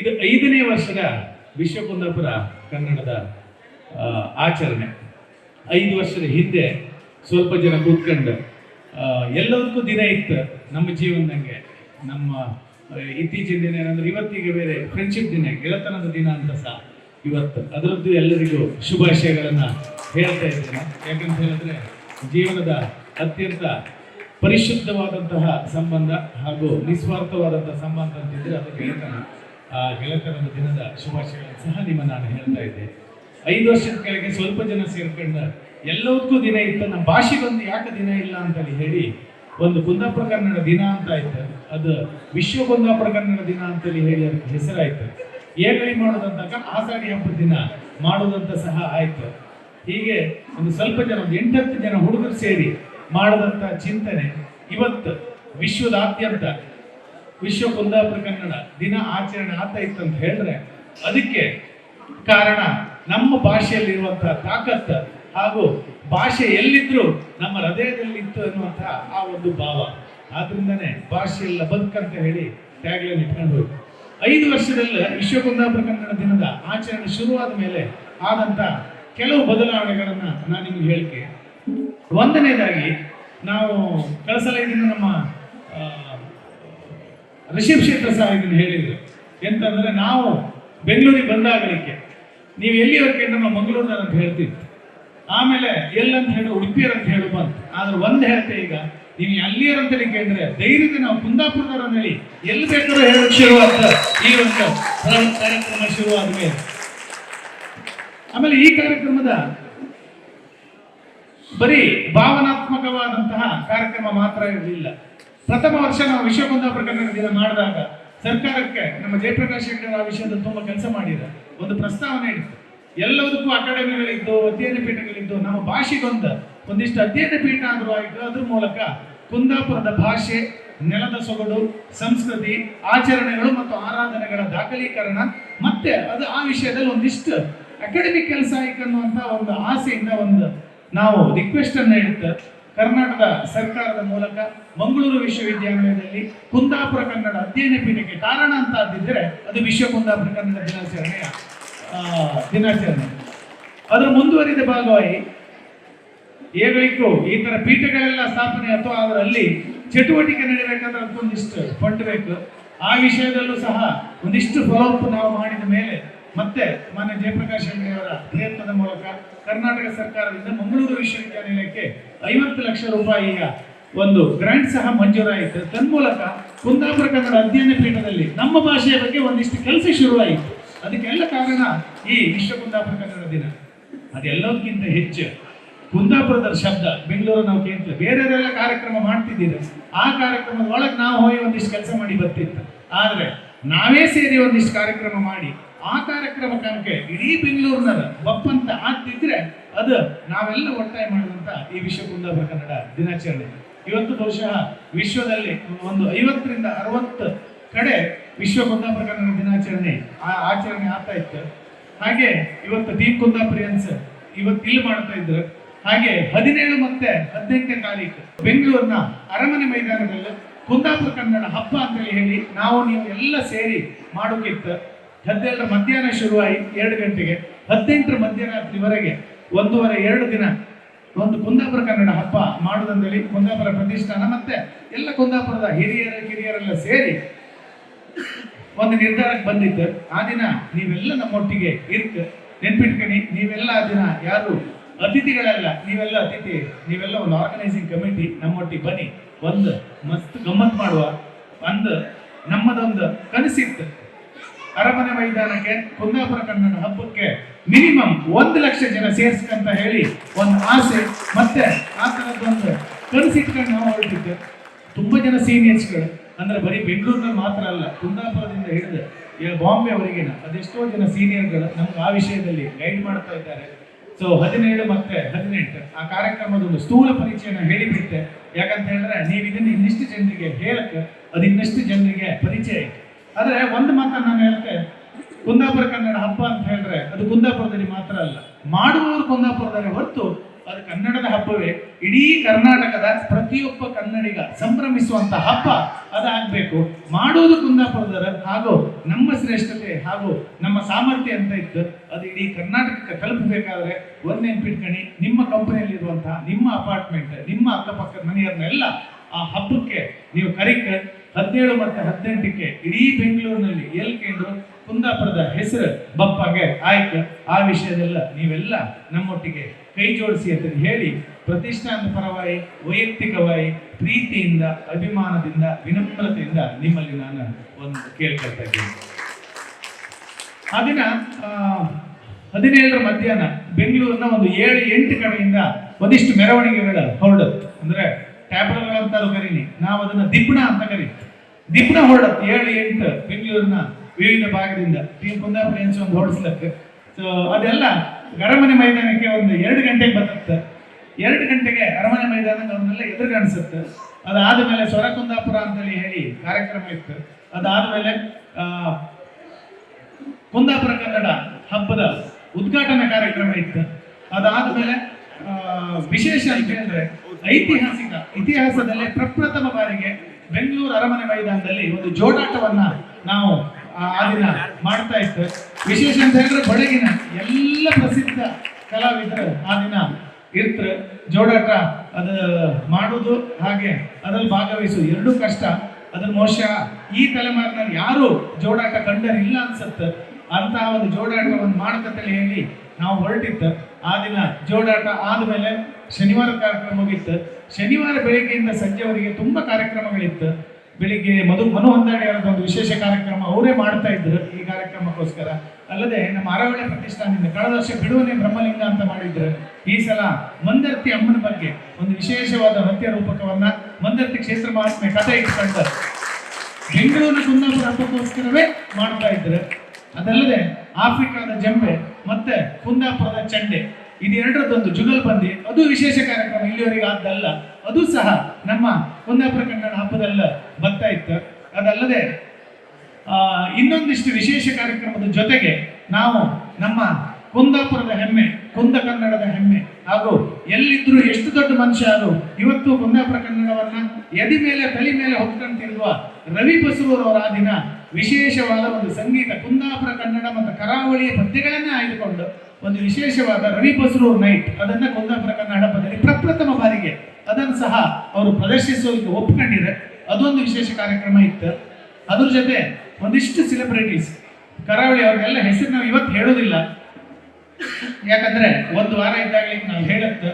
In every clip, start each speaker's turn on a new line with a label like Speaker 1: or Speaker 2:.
Speaker 1: ಇದು ಐದನೇ ವರ್ಷದ ವಿಶ್ವ ಕುಂದಾಪುರ ಕನ್ನಡದ ಆಚರಣೆ. ಐದು ವರ್ಷದ ಹಿಂದೆ ಸ್ವಲ್ಪ ಜನ ಕೂತ್ಕೊಂಡು ಎಲ್ಲದಕ್ಕೂ ದಿನ ಇತ್ತು ನಮ್ಮ ಜೀವನದಂಗೆ. ನಮ್ಮ ಇತ್ತೀಚಿನ ದಿನ ಏನಂದ್ರೆ ಇವತ್ತಿಗೆ ಬೇರೆ ಫ್ರೆಂಡ್ಶಿಪ್ ದಿನ, ಗೆಳೆತನದ ದಿನ ಅಂತ ಸಹ ಇವತ್ತು. ಅದರದ್ದು ಎಲ್ಲರಿಗೂ ಶುಭಾಶಯಗಳನ್ನು ಹೇಳ್ತಾ ಇದ್ದೇನೆ. ಯಾಕಂತ ಹೇಳಿದ್ರೆ ಜೀವನದ ಅತ್ಯಂತ ಪರಿಶುದ್ಧವಾದಂತಹ ಸಂಬಂಧ ಹಾಗೂ ನಿಸ್ವಾರ್ಥವಾದಂತಹ ಸಂಬಂಧ ಅಂತಿದ್ರೆ ಅದು ಗೆಳೆತನ. ಆ ದಿನದ ಶುಭಾಶಯಗಳನ್ನು ಸಹ ನಿಮ್ಮ ನಾನು ಹೇಳ್ತಾ ಇದ್ದೆ. ಐದು ವರ್ಷದ ಕೆಳಗೆ ಸ್ವಲ್ಪ ಜನ ಸೇರ್ಕೊಂಡ ಎಲ್ಲದಕ್ಕೂ ದಿನ ಇತ್ತು. ನಮ್ಮ ಭಾಷೆಗೊಂದು ಯಾಕೆ ದಿನ ಇಲ್ಲ ಅಂತೇಳಿ ಹೇಳಿ ಒಂದು ಕುಂದಾಪುರ ಕನ್ನಡ ದಿನ ಅಂತ ಆಯ್ತು. ಅದು ವಿಶ್ವ ಕುಂದಾಪುರ ಕನ್ನಡ ದಿನ ಅಂತೇಳಿ ಹೇಳಿ ಅದಕ್ಕೆ ಹೆಸರಾಯ್ತು. ಏಗಳಿ ಮಾಡೋದಂತ ಆಸಾಡಿ ಹಬ್ಬದ ದಿನ ಮಾಡೋದಂತ ಸಹ ಆಯ್ತು. ಹೀಗೆ ಒಂದು ಸ್ವಲ್ಪ ಜನ, ಒಂದು ಎಂಟತ್ತು ಜನ ಹುಡುಗರು ಸೇರಿ ಮಾಡದಂತ ಚಿಂತನೆ. ಇವತ್ತು ವಿಶ್ವದಾದ್ಯಂತ ವಿಶ್ವ ಕುಂದಾಪುರ ಕನ್ನಡ ದಿನ ಆಚರಣೆ ಆಗ್ತಾ ಇತ್ತು ಅಂತ ಹೇಳಿದ್ರೆ ಅದಕ್ಕೆ ಕಾರಣ ನಮ್ಮ ಭಾಷೆಯಲ್ಲಿರುವಂತಹ ತಾಕತ್ತು ಹಾಗೂ ಭಾಷೆ ಎಲ್ಲಿದ್ರು ನಮ್ಮ ಹೃದಯದಲ್ಲಿತ್ತು ಅನ್ನುವಂತಹ ಆ ಒಂದು ಭಾವ. ಆದ್ರಿಂದನೇ ಭಾಷೆಯೆಲ್ಲ ಬದುಕಂತ ಹೇಳಿ ಟ್ಯಾಗ್ಲೈನ್ ಇಟ್ಕೊಂಡು ಐದು ವರ್ಷದಲ್ಲಿ ವಿಶ್ವ ಕುಂದಾಪುರ ಕನ್ನಡ ದಿನದ ಆಚರಣೆ ಶುರುವಾದ ಮೇಲೆ ಆದಂತ ಕೆಲವು ಬದಲಾವಣೆಗಳನ್ನ ನಾನು ನಿಮ್ಗೆ ಹೇಳಿಕೆ. ಒಂದನೇದಾಗಿ ನಾವು ಕಳಸಲ ನಮ್ಮ ರಿಷಬ್ ಶೆಟ್ಟರ್ ಸಹ ಇದನ್ನು ಹೇಳಿದ್ರು. ಎಂತಂದ್ರೆ ನಾವು ಬೆಂಗಳೂರಿಗೆ ಬಂದಾಗಲಿಕ್ಕೆ ನೀವು ಎಲ್ಲಿವರೆಗೆ ನಮ್ಮ ಮಂಗಳೂರಿನ ಅಂತ ಹೇಳ್ತಿತ್ತು ಆಮೇಲೆ ಎಲ್ಲಂತ ಹೇಳಿ ಉಡುಪಿಯರಂತ ಹೇಳು ಬಂತು. ಆದ್ರೆ ಒಂದ್ ಹೇಳ್ತೆ ಈಗ, ನೀವು ಅಲ್ಲಿಯರ್ ಅಂತ ಹೇಳಿ ಕೇಳಿದ್ರೆ ಧೈರ್ಯದ ನಾವು ಕುಂದಾಪುರದವ್ರು ಅಂತ ಹೇಳಿ ಎಲ್ಲಿ ಬೇಕಾದ್ರೂ ಹೇಳಕ್ಕೆ ಶುರುವಾದ ಈ ಒಂದು ಕಾರ್ಯಕ್ರಮ ಶುರುವಾದ ಮೇಲೆ ಆಮೇಲೆ ಈ ಕಾರ್ಯಕ್ರಮದ ಬರೀ ಭಾವನಾತ್ಮಕವಾದಂತಹ ಕಾರ್ಯಕ್ರಮ ಮಾತ್ರ ಇರಲಿಲ್ಲ. ಪ್ರಥಮ ವರ್ಷ ನಾವು ವಿಶ್ವ ಪ್ರಕರಣ ದಿನ ಮಾಡಿದಾಗ ಸರ್ಕಾರಕ್ಕೆ ನಮ್ಮ ಜಯಪ್ರಕಾಶ್ ಹೆಗಡೆ ಆ ವಿಷಯದಲ್ಲಿ ತುಂಬಾ ಕೆಲಸ ಮಾಡಿದ. ಒಂದು ಪ್ರಸ್ತಾವನೆ ಇತ್ತು. ಎಲ್ಲದಕ್ಕೂ ಅಕಾಡೆಮಿಗಳಿದ್ದು, ಅಧ್ಯಯನ ಪೀಠಗಳಿದ್ದು, ನಮ್ಮ ಭಾಷೆಗೊಂದು ಒಂದಿಷ್ಟು ಅಧ್ಯಯನ ಪೀಠ ಆದರೂ ಆಯಿತು. ಅದ್ರ ಮೂಲಕ ಕುಂದಾಪುರದ ಭಾಷೆ, ನೆಲದ ಸೊಗಡು, ಸಂಸ್ಕೃತಿ, ಆಚರಣೆಗಳು ಮತ್ತು ಆರಾಧನೆಗಳ ದಾಖಲೀಕರಣ, ಮತ್ತೆ ಅದು ಆ ವಿಷಯದಲ್ಲಿ ಒಂದಿಷ್ಟು ಅಕಾಡೆಮಿಕ್ ಕೆಲಸ ಆಯ್ತು ಅನ್ನುವಂಥ ಒಂದು ಆಸೆಯಿಂದ ಒಂದು ನಾವು ರಿಕ್ವೆಸ್ಟ್ ಅನ್ನ ಕರ್ನಾಟಕದ ಸರ್ಕಾರದ ಮೂಲಕ ಮಂಗಳೂರು ವಿಶ್ವವಿದ್ಯಾಲಯದಲ್ಲಿ ಕುಂದಾಪುರ ಕನ್ನಡ ಅಧ್ಯಯನ ಪೀಠಕ್ಕೆ ಕಾರಣ ಅಂತ ಆದಿದ್ರೆ ಅದು ವಿಶ್ವ ಕುಂದಾಪುರ ಕನ್ನಡ ದಿನಾಚರಣೆಯ ದಿನಾಚರಣೆ. ಅದರ ಮುಂದುವರಿದ ಭಾಗವಾಗಿ ಏಗಳಿಗೂ ಈ ತರ ಪೀಠಗಳೆಲ್ಲ ಸ್ಥಾಪನೆ ಅಥವಾ ಅದರಲ್ಲಿ ಚಟುವಟಿಕೆ ನಡೀಬೇಕಾದ್ರೆ ಅದಕ್ಕೊಂದಿಷ್ಟು ಫಂಡ್ ಬೇಕು. ಆ ವಿಷಯದಲ್ಲೂ ಸಹ ಒಂದಿಷ್ಟು ಫಾಲೋಅಪ್ ನಾವು ಮಾಡಿದ ಮೇಲೆ ಮತ್ತೆ ಮಾನ್ಯ ಜಯಪ್ರಕಾಶ್ ಹೆಗಡೆ ಅವರ ಪ್ರಯತ್ನದ ಮೂಲಕ ಕರ್ನಾಟಕ ಸರ್ಕಾರದಿಂದ ಮಂಗಳೂರು ವಿಶ್ವವಿದ್ಯಾನಿಲಯಕ್ಕೆ ಐವತ್ತು ಲಕ್ಷ ರೂಪಾಯಿಯ ಒಂದು ಗ್ರಾಂಟ್ ಸಹ ಮಂಜೂರಾಯಿತು. ತನ್ಮೂಲಕ ಕುಂದಾಪುರ ಕನ್ನಡ ಅಧ್ಯಯನ ಪೀಠದಲ್ಲಿ ನಮ್ಮ ಭಾಷೆಯ ಬಗ್ಗೆ ಒಂದಿಷ್ಟು ಕೆಲಸ ಶುರುವಾಯಿತು. ಅದಕ್ಕೆಲ್ಲ ಕಾರಣ ಈ ವಿಶ್ವ ಕುಂದಾಪುರ ಕನ್ನಡ ದಿನ. ಅದೆಲ್ಲದಕ್ಕಿಂತ ಹೆಚ್ಚು ಕುಂದಾಪುರದ ಶಬ್ದ ಬೆಂಗಳೂರು ನಾವು ಕೇಳ್ತೀವಿ. ಬೇರೆಯವರೆಲ್ಲ ಕಾರ್ಯಕ್ರಮ ಮಾಡ್ತಿದ್ದೀರಿ? ಆ ಕಾರ್ಯಕ್ರಮದ ಒಳಗೆ ನಾವು ಹೋಗಿ ಒಂದಿಷ್ಟು ಕೆಲಸ ಮಾಡಿ ಬರ್ತಿತ್ತು. ಆದರೆ ನಾವೇ ಸೇರಿ ಒಂದಿಷ್ಟು ಕಾರ್ಯಕ್ರಮ ಮಾಡಿ ಆ ಕಾರ್ಯಕ್ರಮ ಕನಕ ಇಡೀ ಬೆಂಗಳೂರಿನ ಒಪ್ಪಂತ ಆಗ್ತಿದ್ರೆ ಅದು ನಾವೆಲ್ಲ ಒತ್ತಾಯ ಮಾಡುವಂತ ಈ ವಿಶ್ವ ಕುಂದಾಪುರ ಕನ್ನಡ ದಿನಾಚರಣೆ. ಇವತ್ತು ಬಹುಶಃ ವಿಶ್ವದಲ್ಲಿ ಒಂದು ಐವತ್ತರಿಂದ ಅರವತ್ತು ಕಡೆ ವಿಶ್ವ ಕುಂದಾಪುರ ಕನ್ನಡ ದಿನಾಚರಣೆ ಆ ಆಚರಣೆ ಆಗ್ತಾ ಇತ್ತು. ಹಾಗೆ ಇವತ್ತು ದೀಪ್ ಕುಂದಾಪುರಿಯನ್ಸ್ ಇವತ್ತು ಇಲ್ಲಿ ಮಾಡ್ತಾ ಇದ್ರು. ಹಾಗೆ ಹದಿನೇಳು ಮತ್ತೆ ಹದಿನೆಂಟನೇ ತಾರೀಕು ಬೆಂಗಳೂರಿನ ಅರಮನೆ ಮೈದಾನದಲ್ಲಿ ಕುಂದಾಪುರ ಕನ್ನಡ ಹಬ್ಬ ಅಂತೇಳಿ ಹೇಳಿ ನಾವು ನೀವು ಎಲ್ಲ ಸೇರಿ ಮಾಡೋಕ್ಕಿತ್ತು ಹದಿನೇಳರ ಮಧ್ಯಾಹ್ನ ಶುರುವಾಯಿ ಎರಡು ಗಂಟೆಗೆ, ಹದಿನೆಂಟರ ಮಧ್ಯರಾತ್ರಿವರೆಗೆ ಒಂದೂವರೆ ಎರಡು ದಿನ ಒಂದು ಕುಂದಾಪುರ ಕನ್ನಡ ಹಬ್ಬ ಮಾಡೋದಂದೇಳಿ ಕುಂದಾಪುರ ಪ್ರತಿಷ್ಠಾನ ಮತ್ತೆ ಎಲ್ಲ ಕುಂದಾಪುರದ ಹಿರಿಯರ ಕಿರಿಯರೆಲ್ಲ ಸೇರಿ ಒಂದು ನಿರ್ಧಾರಕ್ಕೆ ಬಂದಿತ್ತು. ಆ ದಿನ ನೀವೆಲ್ಲ ನಮ್ಮೊಟ್ಟಿಗೆ ಇರ್ಕ, ನೆನ್ಪಿಟ್ಕಣಿ, ನೀವೆಲ್ಲ ಆ ದಿನ ಯಾರು ಅತಿಥಿಗಳೆಲ್ಲ, ನೀವೆಲ್ಲ ಅತಿಥಿ, ನೀವೆಲ್ಲ ಒಂದು ಆರ್ಗನೈಸಿಂಗ್ ಕಮಿಟಿ ನಮ್ಮೊಟ್ಟಿಗೆ ಬನ್ನಿ. ಒಂದು ಮಸ್ತ್ ಗಮ್ಮತ್ ಮಾಡುವ, ಒಂದು ನಮ್ಮದೊಂದು ಕನಸಿತ್ತು. ಅರಮನೆ ಮೈದಾನಕ್ಕೆ, ಕುಂದಾಪುರ ಕನ್ನಡ ಹಬ್ಬಕ್ಕೆ ಮಿನಿಮಮ್ ಒಂದು ಲಕ್ಷ ಜನ ಸೇರ್ಸ್ಕಂತ ಹೇಳಿ ಒಂದು ಆಸೆ, ಮತ್ತೆ ಆ ಥರದ್ದೊಂದು ಕನಸಿಟ್ಕೊಂಡು ನಾವು ಹೊರಟಿದ್ದು. ತುಂಬ ಜನ ಸೀನಿಯರ್ಸ್ಗಳು ಅಂದರೆ ಬರೀ ಬೆಂಗಳೂರಿನಲ್ಲಿ ಮಾತ್ರ ಅಲ್ಲ, ಕುಂದಾಪುರದಿಂದ ಹಿಡಿದು ಬಾಂಬೆ ಅವರಿಗಿನ ಅದೆಷ್ಟೋ ಜನ ಸೀನಿಯರ್ಗಳು ನಮ್ಗೆ ಆ ವಿಷಯದಲ್ಲಿ ಗೈಡ್ ಮಾಡ್ತಾ ಇದ್ದಾರೆ. ಸೊ ಹದಿನೇಳು ಮತ್ತೆ ಹದಿನೆಂಟು, ಆ ಕಾರ್ಯಕ್ರಮದ ಒಂದು ಸ್ಥೂಲ ಪರಿಚಯನ ಹೇಳಿಬಿಟ್ಟೆ. ಯಾಕಂತ ಹೇಳಿದ್ರೆ ನೀವು ಇದನ್ನು ಇನ್ನಿಷ್ಟು ಜನರಿಗೆ ಹೇಳಕ್ಕೆ, ಅದು ಇನ್ನಷ್ಟು ಜನರಿಗೆ ಪರಿಚಯ ಆದ್ರೆ ಒಂದು ಮಾತ್ರ ನಾನು ಹೇಳ್ತೆ, ಕುಂದಾಪುರ ಕನ್ನಡ ಹಬ್ಬ ಅಂತ ಹೇಳಿದ್ರೆ ಅದು ಕುಂದಾಪುರದಲ್ಲಿ ಮಾತ್ರ ಅಲ್ಲ. ಮಾಡುವವರು ಕುಂದಾಪುರದಲ್ಲಿ ಹೊರತು ಅದು ಕನ್ನಡದ ಹಬ್ಬವೇ. ಇಡೀ ಕರ್ನಾಟಕದ ಪ್ರತಿಯೊಬ್ಬ ಕನ್ನಡಿಗ ಸಂಭ್ರಮಿಸುವಂತ ಹಬ್ಬ ಅದಾಗಬೇಕು. ಮಾಡುವುದು ಕುಂದಾಪುರದರ ಹಾಗೂ ನಮ್ಮ ಶ್ರೇಷ್ಠತೆ ಹಾಗೂ ನಮ್ಮ ಸಾಮರ್ಥ್ಯ ಅಂತ ಇತ್ತು, ಅದು ಇಡೀ ಕರ್ನಾಟಕಕ್ಕೆ ತಲುಪಬೇಕಾದ್ರೆ ಒಂದ್ ಪಿಟ್ಕಣಿ ನಿಮ್ಮ ಕಂಪನಿಯಲ್ಲಿರುವಂತಹ ನಿಮ್ಮ ಅಪಾರ್ಟ್ಮೆಂಟ್ ನಿಮ್ಮ ಅಕ್ಕಪಕ್ಕದ ಮನೆಯವ್ರನ್ನೆಲ್ಲ ಆ ಹಬ್ಬಕ್ಕೆ ನೀವು ಕರಿಕ ಹದಿನೇಳು ಮತ್ತೆ ಹದಿನೆಂಟಕ್ಕೆ ಇಡೀ ಬೆಂಗಳೂರಿನಲ್ಲಿ ಎಲ್ಕೆಂಡ್ರು ಕುಂದಾಪುರದ ಹೆಸರು ಬಪ್ಪಗೆ ಆಯ್ತು ಆ ವಿಷಯದೆಲ್ಲ ನೀವೆಲ್ಲ ನಮ್ಮೊಟ್ಟಿಗೆ ಕೈ ಜೋಡಿಸಿ ಅಂತ ಹೇಳಿ ಪ್ರತಿಷ್ಠಾನ ಪರವಾಗಿ, ವೈಯಕ್ತಿಕವಾಗಿ, ಪ್ರೀತಿಯಿಂದ, ಅಭಿಮಾನದಿಂದ, ವಿನಮ್ರತೆಯಿಂದ ನಿಮ್ಮಲ್ಲಿ ನಾನು ಒಂದು ಕೇಳ್ಕೊಳ್ತಾ ಇದ್ದೀನಿ. ಆ ದಿನ ಹದಿನೇಳರ ಮಧ್ಯಾಹ್ನ ಬೆಂಗಳೂರಿನ ಒಂದು ಏಳು ಎಂಟು ಕಡೆಯಿಂದ ಒಂದಿಷ್ಟು ಮೆರವಣಿಗೆಗಳ ಹೊರಡುತ್ತೆ ಅಂದ್ರೆ ಟ್ಯಾಬ್ಲರ್ ಅಂತಾರು ಕರೀನಿ ನಾವು ಅದನ್ನ ದಿಬ್ಬಣ ಅಂತ ಕರೀತೀವಿ ದಿಬ್ಬಣ ಹೊರಡತ್ತೆ ಏಳು ಎಂಟು ಬೆಂಗಳೂರಿನ ವಿವಿಧ ಭಾಗದಿಂದ ಟೀಮ್ ಕುಂದಾಪುರ ಎನ್ಸ್ ಒಂದು ಹೊರಡಿಸ್ಲಕ್ಕೆ. ಸೊ ಅದೆಲ್ಲ ಅರಮನೆ ಮೈದಾನಕ್ಕೆ ಒಂದು ಎರಡು ಗಂಟೆಗೆ ಬರ್ತತ್ತೆ ಎರಡು ಗಂಟೆಗೆ ಅರಮನೆ ಮೈದಾನ ಅವನ್ನೆಲ್ಲ ಎದುರು ಕಾಣಿಸುತ್ತೆ ಅದಾದ ಮೇಲೆ ಸ್ವರ ಕುಂದಾಪುರ ಅಂತೇಳಿ ಹೇಳಿ ಕಾರ್ಯಕ್ರಮ ಇತ್ತು. ಅದಾದ ಮೇಲೆ ಕುಂದಾಪುರ ಕನ್ನಡ ಹಬ್ಬದ ಉದ್ಘಾಟನಾ ಕಾರ್ಯಕ್ರಮ ಇತ್ತು. ಅದಾದ ಮೇಲೆ ವಿಶೇಷ ಅಂತ ಹೇಳಿದ್ರೆ ಐತಿಹಾಸಿಕ, ಇತಿಹಾಸದಲ್ಲಿ ಪ್ರಪ್ರಥಮ ಬಾರಿಗೆ ಬೆಂಗಳೂರು ಅರಮನೆ ಮೈದಾನದಲ್ಲಿ ಒಂದು ಜೋಡಾಟವನ್ನ ನಾವು, ಆ ದಿನ ಮಾಡ್ತಾ ಇತ್ತು ವಿಶೇಷ ಅಂತ ಹೇಳಿದ್ರೆ ಬೆಳಗಿನ ಎಲ್ಲ ಪ್ರಸಿದ್ಧ ಕಲಾವಿದರು ಆ ದಿನ ಇರ್ತಾರೆ. ಜೋಡಾಟ ಅದು ಮಾಡೋದು ಹಾಗೆ ಅದ್ರಲ್ಲಿ ಭಾಗವಹಿಸು. ಎರಡೂ ಕಷ್ಟ. ಅದ್ರ ಮೋಶ ಈ ತಲೆಮಾರಿನಲ್ಲಿ ಯಾರು ಜೋಡಾಟ ಕಂಡರಿಲ್ಲ ಅನ್ಸತ್ತೆ. ಅಂತಹ ಒಂದು ಜೋಡಾಟವನ್ನು ಮಾಡಕತ್ತಲ್ಲಿ ಹೇಳಿ ನಾವು ಹೊರಟಿತ್ತು ಆ ದಿನ ಜೋಡಾಟ ಆದ್ಮೇಲೆ ಶನಿವಾರ ಕಾರ್ಯಕ್ರಮ ಮುಗೀತು. ಶನಿವಾರ ಬೆಳಿಗ್ಗೆಯಿಂದ ಸಂಜೆವರೆಗೆ ತುಂಬಾ ಕಾರ್ಯಕ್ರಮಗಳಿತ್ತು. ಬೆಳಿಗ್ಗೆ ಮಧು ಮನು ಹೊಂದಾಣಿ ಅವರದ್ದು ಒಂದು ವಿಶೇಷ ಕಾರ್ಯಕ್ರಮ ಅವರೇ ಮಾಡ್ತಾ ಇದ್ರು ಈ ಕಾರ್ಯಕ್ರಮಕ್ಕೋಸ್ಕರ. ಅಲ್ಲದೆ ನಮ್ಮ ಅರವಳ್ಳಿ ಪ್ರತಿಷ್ಠಾನದಿಂದ ಕಳೆದ ವರ್ಷ ಬಿಡುವನೆ ಬ್ರಹ್ಮಲಿಂಗ ಅಂತ ಮಾಡಿದ್ರು. ಈ ಸಲ ಮಂದರ್ತಿ ಅಮ್ಮನ ಬಗ್ಗೆ ಒಂದು ವಿಶೇಷವಾದ ನೃತ್ಯ ರೂಪಕವನ್ನ ಮಂದರ್ತಿ ಕ್ಷೇತ್ರ ಮಹಾತ್ಮೆ ಕಥೆ ಇಟ್ಕೊಂಡು ಬೆಂಗಳೂರಿನ ಕುಂದಾಪುರ ಹಬ್ಬಕ್ಕೋಸ್ಕರವೇ ಮಾಡ್ತಾ ಇದ್ರು. ಅದಲ್ಲದೆ ಆಫ್ರಿಕಾದ ಜಂಬೆ ಮತ್ತೆ ಕುಂದಾಪುರದ ಚಂಡೆ ಇದೆರಡರದ್ದೊಂದು ಜುಗಲ್ಬಂದಿ ಅದು ವಿಶೇಷ ಕಾರ್ಯಕ್ರಮ, ಇಲ್ಲಿವರೆಗೆ ಆದ್ದಲ್ಲ. ಅದು ಸಹ ನಮ್ಮ ಕುಂದಾಪುರ ಕನ್ನಡ ಹಬ್ಬದಲ್ಲ ಬರ್ತಾ ಇತ್ತು. ಅದಲ್ಲದೆ ಇನ್ನೊಂದಿಷ್ಟು ವಿಶೇಷ ಕಾರ್ಯಕ್ರಮದ ಜೊತೆಗೆ ನಾವು ನಮ್ಮ ಕುಂದಾಪುರದ ಹೆಮ್ಮೆ, ಕುಂದ ಕನ್ನಡದ ಹೆಮ್ಮೆ ಹಾಗೂ ಎಲ್ಲಿದ್ರು ಎಷ್ಟು ದೊಡ್ಡ ಮನುಷ್ಯ ಅದು ಇವತ್ತು ಕುಂದಾಪುರ ಕನ್ನಡವನ್ನ ಎದಿ ಮೇಲೆ, ತಲೆ ಮೇಲೆ ಹೊತ್ಕೊಂತಿರುವ ರವಿ ಬಸವರವರ ದಿನ ವಿಶೇಷವಾದ ಒಂದು ಸಂಗೀತ, ಕುಂದಾಪುರ ಕನ್ನಡ ಮತ್ತು ಕರಾವಳಿಯ ಪದ್ಯಗಳನ್ನೇ ಆಯ್ದುಕೊಂಡು ಒಂದು ವಿಶೇಷವಾದ ರವಿ ನೈಟ್ ಅದನ್ನ ಕುಂದಾಪುರ ಕನ್ನಡ ಪದದಲ್ಲಿ ಪ್ರಪ್ರಥಮ ಬಾರಿಗೆ. ಅದನ್ನು ಸಹ ಅವರು ಪ್ರದರ್ಶಿಸೋದಕ್ಕೆ ಒಪ್ಪಿಕೊಂಡಿದೆ. ಅದೊಂದು ವಿಶೇಷ ಕಾರ್ಯಕ್ರಮ ಇತ್ತು. ಅದ್ರ ಜೊತೆ ಒಂದಿಷ್ಟು ಸೆಲೆಬ್ರಿಟೀಸ್ ಕರಾವಳಿ ಅವ್ರಿಗೆಲ್ಲ ಹೆಸರು ನಾವು ಇವತ್ತು ಹೇಳೋದಿಲ್ಲ. ಯಾಕಂದ್ರೆ ಒಂದು ವಾರ ಇದ್ದಾಗಲೇ ನಾವು ಹೇಳತ್ತ.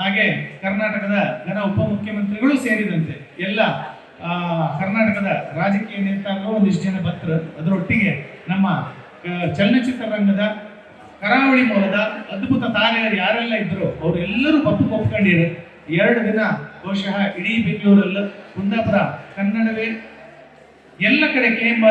Speaker 1: ಹಾಗೆ ಕರ್ನಾಟಕದ ಜನ ಉಪಮುಖ್ಯಮಂತ್ರಿಗಳು ಸೇರಿದಂತೆ ಎಲ್ಲ ಕರ್ನಾಟಕದ ರಾಜಕೀಯ ನೇತಾರರು ಒಂದಿಷ್ಟು ಜನ ಭಕ್ತರು. ಅದರೊಟ್ಟಿಗೆ ನಮ್ಮ ಚಲನಚಿತ್ರ ರಂಗದ ಕರಾವಳಿ ಮೂಲದ ಅದ್ಭುತ ತಾರೆಯರು ಯಾರೆಲ್ಲ ಇದ್ರು ಅವರೆಲ್ಲರೂ ಬಪ್ಪು ಒಪ್ಕೊಂಡಿರು ಎರಡು ದಿನ ಬಹುಶಃ ಇಡೀ ಬೆಂಗಳೂರಲ್ಲ ಕುಂದಾಪುರ, ಕನ್ನಡವೇ ಎಲ್ಲ ಕಡೆ ಕ್ಲೇಮ್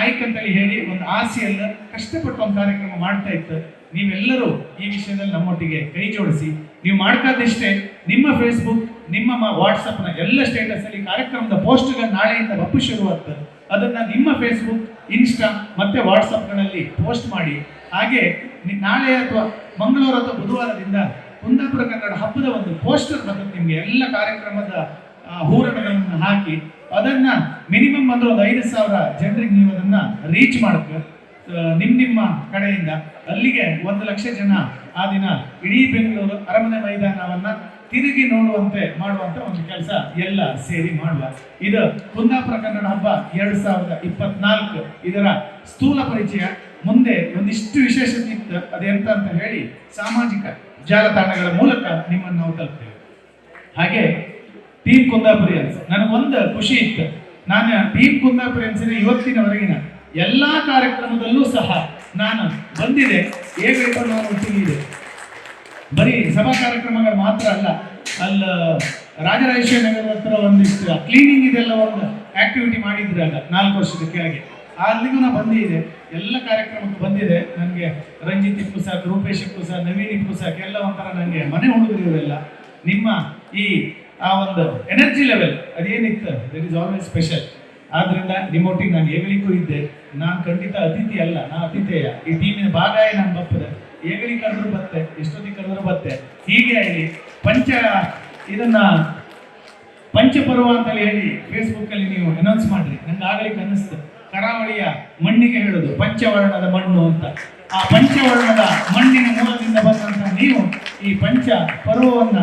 Speaker 1: ಆಯ್ಕೆ ಅಂತೇಳಿ ಹೇಳಿ ಒಂದು ಆಸೆಯಲ್ಲ ಕಷ್ಟಪಟ್ಟು ಒಂದು ಕಾರ್ಯಕ್ರಮ ಮಾಡ್ತಾ ಇತ್ತು. ನೀವೆಲ್ಲರೂ ಈ ವಿಷಯದಲ್ಲಿ ನಮ್ಮೊಟ್ಟಿಗೆ ಕೈ ಜೋಡಿಸಿ. ನೀವು ಮಾಡ್ಕೊಂಡಿಷ್ಟೇ ನಿಮ್ಮ ಫೇಸ್ಬುಕ್ ನಿಮ್ಮ ವಾಟ್ಸಪ್ನ ಎಲ್ಲ ಸ್ಟೇಟಸ್ ಅಲ್ಲಿ ಕಾರ್ಯಕ್ರಮದ ಪೋಸ್ಟ್ಗಳು ನಾಳೆಯಿಂದ ಒಪ್ಪು ಶುರುವಾಗ್ತದೆ ಅದನ್ನ ನಿಮ್ಮ ಫೇಸ್ಬುಕ್ ಇನ್ಸ್ಟಾ ಮತ್ತೆ ವಾಟ್ಸಪ್ಗಳಲ್ಲಿ ಪೋಸ್ಟ್ ಮಾಡಿ. ಹಾಗೆ ನಾಳೆ ಅಥವಾ ಮಂಗಳೂರು ಅಥವಾ ಬುಧವಾರದಿಂದ ಕುಂದಾಪುರ ಕನ್ನಡ ಹಬ್ಬದ ಒಂದು ಪೋಸ್ಟರ್ ಬಂದು ನಿಮಗೆ ಎಲ್ಲ ಕಾರ್ಯಕ್ರಮದ ಹೂರಣಗಳನ್ನು ಹಾಕಿ ಅದನ್ನ ಮಿನಿಮಮ್ ಅಂದ್ರೆ ಒಂದು ಐದು ಸಾವಿರ ಜನರಿಗೆ ನೀವು ಅದನ್ನ ರೀಚ್ ಮಾಡಕ್ಕೆ ನಿಮ್ಮ ನಿಮ್ಮ ಕಡೆಯಿಂದ ಅಲ್ಲಿಗೆ ಒಂದು ಲಕ್ಷ ಜನ ಆ ದಿನ ಇಡೀ ಬೆಂಗಳೂರು ಅರಮನೆ ಮೈದಾನವನ್ನು ತಿರುಗಿ ನೋಡುವಂತೆ ಮಾಡುವಂತ ಒಂದು ಕೆಲಸ ಎಲ್ಲ ಸೇರಿ ಮಾಡುವ. ಇದು ಕುಂದಾಪುರ ಕನ್ನಡ ಹಬ್ಬ ಎರಡು ಸಾವಿರದ ಇಪ್ಪತ್ನಾಲ್ಕು ಇದರ ಸ್ಥೂಲ ಪರಿಚಯ. ಮುಂದೆ ಒಂದಿಷ್ಟು ವಿಶೇಷತೆ ಇತ್ತು ಅದೆಂತ ಅಂತ ಹೇಳಿ ಸಾಮಾಜಿಕ ಜಾಲತಾಣಗಳ ಮೂಲಕ ನಿಮ್ಮನ್ನು ನಾವು ತಲುಪ್ತೇವೆ. ಹಾಗೆ ಟೀಮ್ ಕುಂದಾಪುರಿಯನ್ಸ್ ನನಗೊಂದು ಖುಷಿ ಇತ್ತು. ನಾನು ಟೀಮ್ ಕುಂದಾಪುರಿಯನ್ಸಿನ ಇವತ್ತಿನವರೆಗಿನ ಎಲ್ಲಾ ಕಾರ್ಯಕ್ರಮದಲ್ಲೂ ಸಹ ನಾನು ಬಂದಿದೆ. ಏಕೈಕ ನಾನು ಇದೆ ಬರೀ ಸಭಾ ಕಾರ್ಯಕ್ರಮಗಳು ಮಾತ್ರ ಅಲ್ಲ ಅಲ್ಲ ರಾಜರಾಜೇಶ್ವರಿ ನಗರ ಹತ್ರ ಒಂದಿಷ್ಟು ಕ್ಲೀನಿಂಗ್ ಇದೆಲ್ಲ ಒಂದು ಆಕ್ಟಿವಿಟಿ ಮಾಡಿದ್ರಲ್ಲ ನಾಲ್ಕು ವರ್ಷದ ಕೆಳಗೆ ಅಲ್ಲಿಗೂ ನಾನು ಬಂದಿದೆ ಎಲ್ಲ ಕಾರ್ಯಕ್ರಮಕ್ಕೆ ಬಂದಿದೆ. ನನಗೆ ರಂಜಿತ್ ಇಪ್ಪುಸಾಕ್ ರೂಪೇಶ್ ಸರ್ ನವೀನ್ ಇಪ್ಪುಸಾಕ್ ಎಲ್ಲ ಒಂಥರ ನನಗೆ ಮನೆ ಹುಡುಗರು ಇವೆಲ್ಲ. ನಿಮ್ಮ ಈ, ಆ ಒಂದು ಎನರ್ಜಿ ಲೆವೆಲ್ ಅದೇನಿತ್ತು? ದಟ್ ಇಸ್ ಆಲ್ವೇಸ್ ಸ್ಪೆಷಲ್ ಆದ್ರಿಂದ ನಿಮ್ಮೊಟ್ಟಿಗೆ ನಾನು ಏಗಳಿಗೂ ಇದ್ದೆ. ನಾನು ಖಂಡಿತ ಅತಿಥಿ ಅಲ್ಲ, ನಾ ಅತಿಥೇಯ. ಈ ಟೀಮಿನ ಭಾಗ ನಾನು ಬಪ್ಪದೆ ಏಗಳಿ ಕರೆದ್ರು ಬತ್ತೆ, ಎಷ್ಟೊತ್ತಿಗೆ ಕರೆದ್ರು ಬತ್ತೆ. ಹೀಗೆ ಇಲ್ಲಿ ಪಂಚ, ಇದನ್ನ ಪಂಚಪರ್ವ ಅಂತ ಹೇಳಿ ಫೇಸ್ಬುಕ್ ಅಲ್ಲಿ ನೀವು ಅನೌನ್ಸ್ ಮಾಡ್ರಿ. ನಂಗೆ ಆಗಲಿಕ್ಕೆ ಅನ್ನಿಸ್ತು. ಕರಾವಳಿಯ ಮಣ್ಣಿಗೆ ಹೇಳುದು, ಪಂಚವರ್ಣದ ಮಣ್ಣು ಅಂತ. ಆ ಪಂಚವರ್ಣದ ಮಣ್ಣಿನ ಮೂಲದಿಂದ ಬಂದಂತ ನೀವು ಈ ಪಂಚ ಪರ್ವವನ್ನ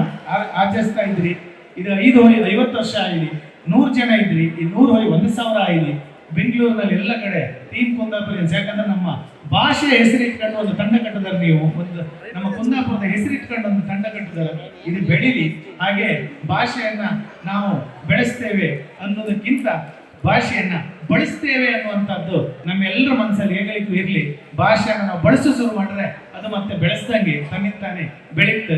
Speaker 1: ಆಚರಿಸ್ತಾ ಇದ್ರಿ. ಇದು ಐದು ಹೊಯ್ ಐವತ್ತು ವರ್ಷ ಆಗಿದೆ. ನೂರು ಜನ ಇದ್ರಿ, ಈ ನೂರು ಹೊಯ್ ಒಂದು ಸಾವಿರ ಆಗಿದೆ. ಬೆಂಗಳೂರಿನಲ್ಲಿ ಎಲ್ಲ ಕಡೆ ಟೀಮ್ ಕುಂದಾಪುರ ಯಾಕಂದ್ರೆ ನಮ್ಮ ಭಾಷೆಯ ಹೆಸರಿಟ್ಕೊಂಡು ಒಂದು ತಂಡ ಕಟ್ಟಿದಾರೆ ನೀವು. ಒಂದು ನಮ್ಮ ಕುಂದಾಪುರದ ಹೆಸರಿಟ್ಕೊಂಡು ಒಂದು ತಂಡ ಕಟ್ಟಿದಾರೆ ಇದು ಬೆಳೀಲಿ. ಹಾಗೆ ಭಾಷೆಯನ್ನ ನಾವು ಬೆಳೆಸ್ತೇವೆ ಅನ್ನೋದಕ್ಕಿಂತ ಭಾಷೆಯನ್ನ ಬಳಸ್ತೇವೆ ಅನ್ನುವಂಥದ್ದು ನಮ್ಮೆಲ್ಲರ ಮನಸ್ಸಲ್ಲಿ ಹೇಗಲಿಕ್ಕೂ ಇರಲಿ. ಭಾಷೆಯನ್ನು ನಾವು ಬಳಸು ಶುರು ಮಾಡಿದ್ರೆ ಅದು ಮತ್ತೆ ಬೆಳೆಸ್ದಂಗೆ ತನ್ನಿಂತಾನೆ ಬೆಳೀತು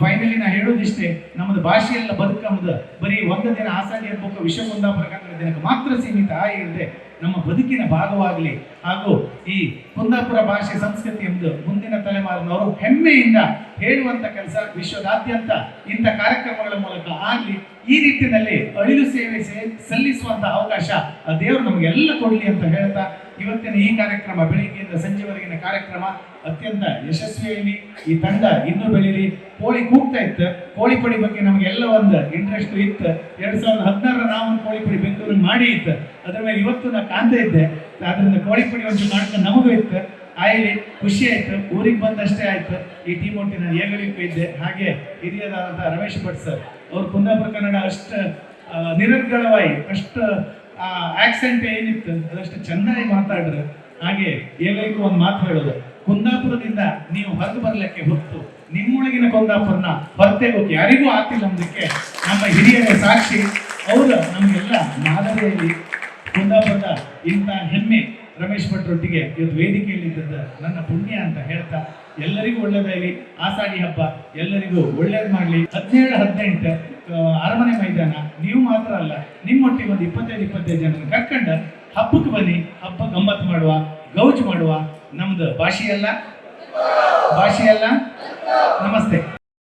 Speaker 1: ಫೈನಲಿ ನಾ ಹೇಳೋದಿಷ್ಟೇ ನಮ್ಮದು ಭಾಷೆಯೆಲ್ಲ ಬದುಕಂಬುದು ಬರೀ ಒಂದು ದಿನ ಆಸಾಗಿ ಇರ್ಬೇಕು ವಿಶ್ವ ಕುಂದಾಪುರ ಕನ್ನಡ ದಿನಕ್ಕೆ ಮಾತ್ರ ಸೀಮಿತ ಆಗಿರದೆ ನಮ್ಮ ಬದುಕಿನ ಭಾಗವಾಗಲಿ ಹಾಗೂ ಈ ಕುಂದಾಪುರ ಭಾಷೆ ಸಂಸ್ಕೃತಿ ಎಂದು ಮುಂದಿನ ತಲೆಮಾರಿನವರು ಹೆಮ್ಮೆಯಿಂದ ಹೇಳುವಂತ ಕೆಲಸ ವಿಶ್ವದಾದ್ಯಂತ ಇಂಥ ಕಾರ್ಯಕ್ರಮಗಳ ಮೂಲಕ ಆಗಲಿ, ಈ ನಿಟ್ಟಿನಲ್ಲಿ ಅಳಿಲು ಸೇವೆ ಸಲ್ಲಿಸುವಂಥ ಅವಕಾಶ ಆ ದೇವರು ನಮಗೆಲ್ಲ ಕೊಡಲಿ ಅಂತ ಹೇಳ್ತಾ, ಇವತ್ತಿನ ಈ ಕಾರ್ಯಕ್ರಮ ಬೆಳಿಗ್ಗೆಯಿಂದ ಸಂಜೆವರೆಗಿನ ಕಾರ್ಯಕ್ರಮ ಅತ್ಯಂತ ಯಶಸ್ವಿಯಲ್ಲಿ ಈ ತಂಡ ಇನ್ನೂ ಬೆಳೀಲಿ. ಕೋಳಿ ಕೂಗ್ತಾ ಇತ್ತು. ಕೋಳಿ ಪಡಿ ಬಗ್ಗೆ ನಮಗೆಲ್ಲ ಒಂದು ಇಂಟ್ರೆಸ್ಟ್ ಇತ್ತು. ಎರಡು ಸಾವಿರದ ಹದಿನಾರರ ನಾವು ಒಂದು ಕೋಳಿ ಪಡಿ ಬೆಂಗಳೂರಿಗೆ ಮಾಡಿ ಇತ್ತು. ಅದ್ರ ಮೇಲೆ ಇವತ್ತು ನಾ ಕಾಣ್ತಾ ಇದ್ದೆ. ಅದರಿಂದ ಕೋಳಿ ಪಡಿ ಒಂದು ಮಾಡ್ಕೊಂಡು ನಮಗೂ ಇತ್ತು. ಆಯ್ಲಿ ಖುಷಿ ಆಯ್ತು. ಊರಿಗೆ ಬಂದಷ್ಟೇ ಆಯ್ತು. ಈ ಟೀಮ್ ನಾನು ಏಗಳಿಗೂ ಇದ್ದೆ. ಹಾಗೆ ಹಿರಿಯರಾದಂತಹ ರಮೇಶ್ ಭಟ್ ಸರ್ ಅವ್ರು ಕುಂದಾಪುರ ಕನ್ನಡ ಅಷ್ಟು ಆ, ನಿರರ್ಗಳವಾಗಿ ಅಷ್ಟು ಆಕ್ಸೆಂಟ್ ಏನಿತ್ತು ಅದಷ್ಟು ಚೆನ್ನಾಗಿ ಮಾತಾಡ್ರು ಹಾಗೆ ಏಗಳಿಗೂ ಒಂದು ಮಾತು ಹೇಳೋದು. ಕುಂದಾಪುರದಿಂದ ನೀವು ಹೊರಗೆ ಬರ್ಲಿಕ್ಕೆ ಹೊತ್ತು ನಿಮ್ಮೊಳಗಿನ ಕುಂದಾಪುರನ ಹೋಗಿ ಯಾರಿಗೂ ಆಗ್ತಿಲ್ಲ ಅನ್ನೋದಕ್ಕೆ ನಮ್ಮ ಹಿರಿಯರ ಸಾಕ್ಷಿ, ಅವರು ನಮಗೆಲ್ಲ ಮಾದರಿಯಲ್ಲಿ ಕುಂದಾಪುರದ ಇಂಥ ಹೆಮ್ಮೆ ರಮೇಶ್ ಭಟ್ರೊಟ್ಟಿಗೆ ಇವತ್ತು ವೇದಿಕೆಯಲ್ಲಿದ್ದದ್ದು ನನ್ನ ಪುಣ್ಯ ಅಂತ ಹೇಳ್ತಾ ಎಲ್ಲರಿಗೂ ಒಳ್ಳೇದಾಗಲಿ, ಆಸಾಡಿ ಹಬ್ಬ ಎಲ್ಲರಿಗೂ ಒಳ್ಳೇದು ಮಾಡಲಿ. ಹದಿನೇಳು, ಹದಿನೆಂಟು ಅರಮನೆ ಮೈದಾನ, ನೀವು ಮಾತ್ರ ಅಲ್ಲ, ನಿಮ್ಮೊಟ್ಟಿಗೆ ಒಂದು ಇಪ್ಪತ್ತೈದು ಇಪ್ಪತ್ತೈದು ಜನ ಕರ್ಕೊಂಡು ಹಬ್ಬಕ್ಕೆ ಬನ್ನಿ, ಹಬ್ಬ ಗಮ್ಮತ್ತು ಮಾಡುವ, ಗೌಜ್ ಮಾಡುವ ನಮ್ದು ಭಾಷೆಯಲ್ಲ. ಭಾಷೆಯಲ್ಲ? ನಮಸ್ತೆ.